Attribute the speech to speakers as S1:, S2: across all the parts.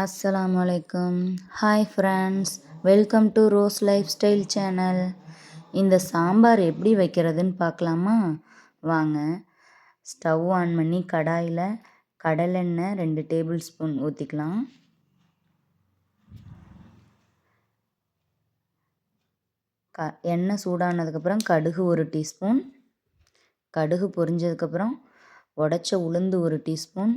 S1: அஸ்ஸலாமு அலைக்கும். Hi friends welcome to Rose lifestyle channel இந்த சாம்பார் எப்படி வைக்கிறதுன்னு பார்க்கலாமா? வாங்க. ஸ்டவ் ஆன் பண்ணி கடாயில் கடலெண்ணெய் ரெண்டு டேபிள் ஸ்பூன் ஊற்றிக்கலாம் க எண்ணெய் சூடானதுக்கப்புறம் கடுகு ஒரு டீஸ்பூன் கடுகு பொரிஞ்சதுக்கப்புறம் உடச்ச உளுந்து ஒரு டீஸ்பூன்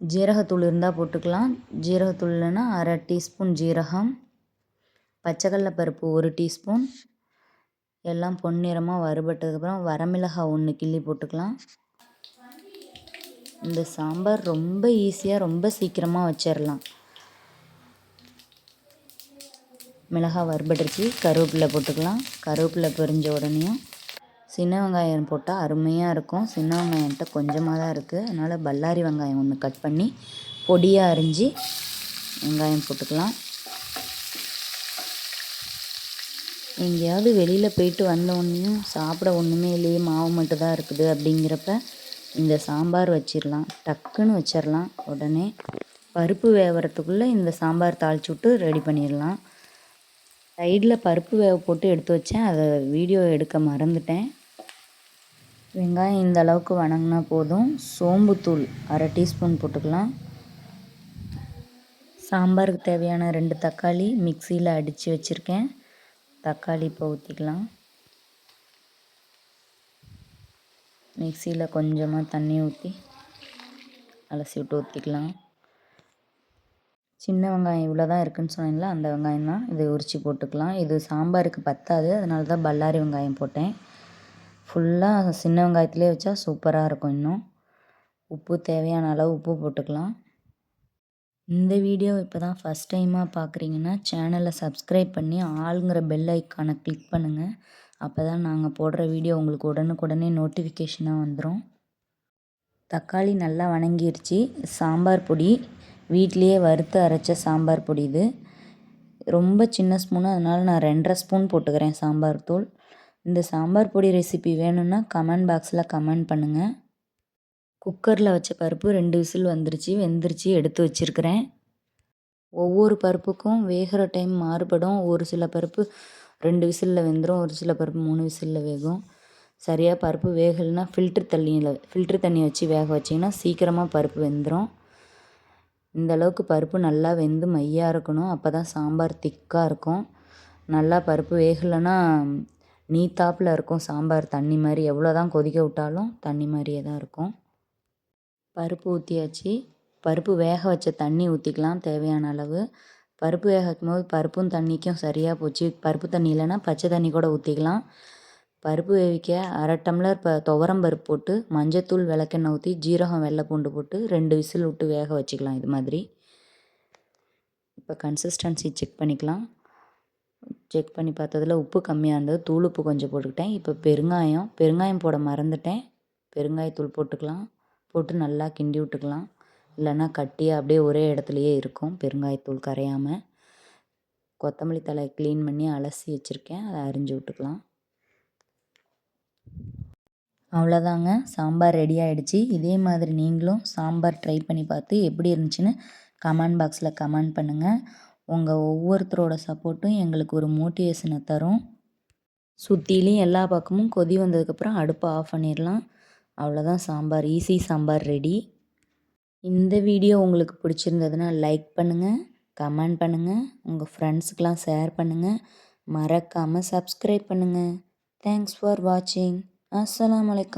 S1: ஜீரகத்தூள் இருந்தால் போட்டுக்கலாம். ஜீரகத்தூள் இல்லைன்னா அரை டீஸ்பூன் ஜீரகம் பச்சைக்கடல பருப்பு ஒரு டீஸ்பூன். எல்லாம் பொன்னிறமாக வறுபட்டதுக்கப்புறம் வரமிளகாய் ஒன்று கிள்ளி போட்டுக்கலாம். இந்த சாம்பார் ரொம்ப ஈஸியாக ரொம்ப சீக்கிரமாக வச்சிடலாம் மிளகாய் வறுபட்டுருச்சு. கருவேப்பிலை போட்டுக்கலாம். கருவேப்பிலை பொரிஞ்ச உடனேயும் சின்ன வெங்காயம் போட்டால் அருமையாக இருக்கும். சின்ன வெங்காயம்கிட்ட கொஞ்சமாக தான் இருக்குது அதனால் பல்லாரி வெங்காயம் ஒன்று கட் பண்ணி பொடியாக அரிஞ்சு வெங்காயம் போட்டுக்கலாம். எங்கேயாவது வெளியில் போயிட்டு வந்தோடனையும் சாப்பிட ஒன்றுமே இல்லையே மாவு மட்டும் தான் இருக்குது அப்படிங்கிறப்ப இந்த சாம்பார் வச்சிடலாம். டக்குன்னு வச்சிடலாம். உடனே பருப்பு வேகிறதுக்குள்ளே இந்த சாம்பார் தாளிச்சு விட்டு ரெடி பண்ணிடலாம். சைடில் பருப்பு வேக போட்டு எடுத்து வச்சேன். அதை வீடியோ எடுக்க மறந்துட்டேன். வெங்காயம் இந்த அளவுக்கு வணங்கினா போதும். சோம்புத்தூள் அரை டீஸ்பூன் போட்டுக்கலாம். சாம்பாருக்கு தேவையான ரெண்டு தக்காளி மிக்சியில் அடித்து வச்சுருக்கேன். தக்காளி இப்போ ஊற்றிக்கலாம் மிக்சியில் கொஞ்சமாக தண்ணி ஊற்றி அலசி விட்டு ஊற்றிக்கலாம் சின்ன வெங்காயம் இவ்வளோ தான் இருக்குதுன்னு சொன்னீங்களா அந்த வெங்காயம் தான். இதை உரித்து போட்டுக்கலாம். இது சாம்பாருக்கு பத்தாது அதனால தான் பல்லாரி வெங்காயம் போட்டேன். ஃபுல்லாக சின்ன வெங்காயத்துலேயே வச்சா சூப்பராக இருக்கும் இன்னும். உப்பு தேவையான அளவு உப்பு போட்டுக்கலாம். இந்த வீடியோ இப்போ தான் ஃபஸ்ட் டைமாக பார்க்குறீங்கன்னா சேனலை சப்ஸ்கிரைப் பண்ணி ஆளுங்கிற பெல் ஐக்கானை கிளிக் பண்ணுங்கள் அப்போ தான் நாங்கள் போடுற வீடியோ உங்களுக்கு உடனுக்குடனே நோட்டிஃபிகேஷனாக வந்துடும் தக்காளி நல்லா வணங்கிருச்சு. சாம்பார் பொடி. வீட்லேயே வறுத்து அரைச்ச சாம்பார் பொடி இது. ரொம்ப சின்ன ஸ்பூனு அதனால் நான் ரெண்டரை ஸ்பூன் போட்டுக்கிறேன் சாம்பார் தூள். இந்த சாம்பார் பொடி ரெசிபி வேணும்னா கமெண்ட் பாக்ஸில் கமெண்ட் பண்ணுங்கள் குக்கரில் வச்ச பருப்பு ரெண்டு விசில் வந்துருச்சு வெந்துருச்சு எடுத்து வச்சுருக்கிறேன். ஒவ்வொரு பருப்புக்கும் வேகிற டைம் மாறுபடும். ஒரு சில பருப்பு ரெண்டு விசிலில் வெந்துடும் ஒரு சில பருப்பு மூணு விசிலில் வேகும். சரியாக பருப்பு வேகலைன்னா ஃபில்ட்ரு தண்ணியில் ஃபில்ட்ரு தண்ணி வச்சு வேக வச்சிங்கன்னா சீக்கிரமாக பருப்பு வெந்துடும் இந்த அளவுக்கு பருப்பு நல்லா வெந்து மையாக இருக்கணும். அப்போ தான் சாம்பார் திக்காக இருக்கும். நல்லா பருப்பு வேகலைன்னா நீத்தாப்பில் இருக்கும் சாம்பார் தண்ணி மாதிரி எவ்வளோ தான் கொதிக்க விட்டாலும் தண்ணி மாதிரியே தான் இருக்கும். பருப்பு ஊற்றியாச்சு பருப்பு வேக வச்ச தண்ணி ஊற்றிக்கலாம் தேவையான அளவு. பருப்பு வேக வைக்கும் போது பருப்பும் தண்ணிக்கும் சரியாக போச்சு. பருப்பு தண்ணி இல்லைன்னா பச்சை தண்ணி கூட ஊற்றிக்கலாம் பருப்பு வேவிக்க அரை டம்ளர் இப்போ துவரம் பருப்பு போட்டு மஞ்சத்தூள் விளக்கெண்ணெய் ஊற்றி ஜீரகம் வெள்ளை பூண்டு போட்டு ரெண்டு விசில் விட்டு வேக வச்சுக்கலாம் இது மாதிரி. இப்போ கன்சிஸ்டன்சி செக் பண்ணிக்கலாம். செக் பண்ணி பார்த்ததில் உப்பு கம்மியாக இருந்தது. தூள் உப்பு கொஞ்சம் போட்டுக்கிட்டேன். இப்போ பெருங்காயம் பெருங்காயம் போட மறந்துட்டேன். பெருங்காயத்தூள் போட்டுக்கலாம். போட்டு நல்லா கிண்டி விட்டுக்கலாம். இல்லைன்னா கட்டியாக அப்படியே ஒரே இடத்துலையே இருக்கும். பெருங்காயத்தூள் கரையாமல் கொத்தமல்லி தலையை க்ளீன் பண்ணி அலசி வச்சுருக்கேன். அதை அரிஞ்சு விட்டுக்கலாம். அவ்வளோதாங்க சாம்பார் ரெடி ஆகிடுச்சி இதே மாதிரி நீங்களும் சாம்பார் ட்ரை பண்ணி பார்த்து எப்படி இருந்துச்சுன்னு கமெண்ட் பாக்ஸில் கமெண்ட் பண்ணுங்கள் உங்கள் ஒவ்வொருத்தரோட சப்போர்ட்டும் எங்களுக்கு ஒரு மோட்டிவேஷனை தரும். சுற்றிலையும் எல்லா பக்கமும் கொதி வந்ததுக்கப்புறம் அடுப்பை ஆஃப் பண்ணிடலாம் அவ்வளோதான் சாம்பார் ஈஸி சாம்பார் ரெடி இந்த வீடியோ உங்களுக்கு பிடிச்சிருந்ததுன்னா லைக் பண்ணுங்கள் கமெண்ட் பண்ணுங்கள் உங்கள் ஃப்ரெண்ட்ஸுக்கெலாம் ஷேர் பண்ணுங்கள் மறக்காமல் சப்ஸ்கிரைப் பண்ணுங்கள் தேங்க்ஸ் ஃபார் வாட்சிங் அஸ்லாம் வலைக்கம்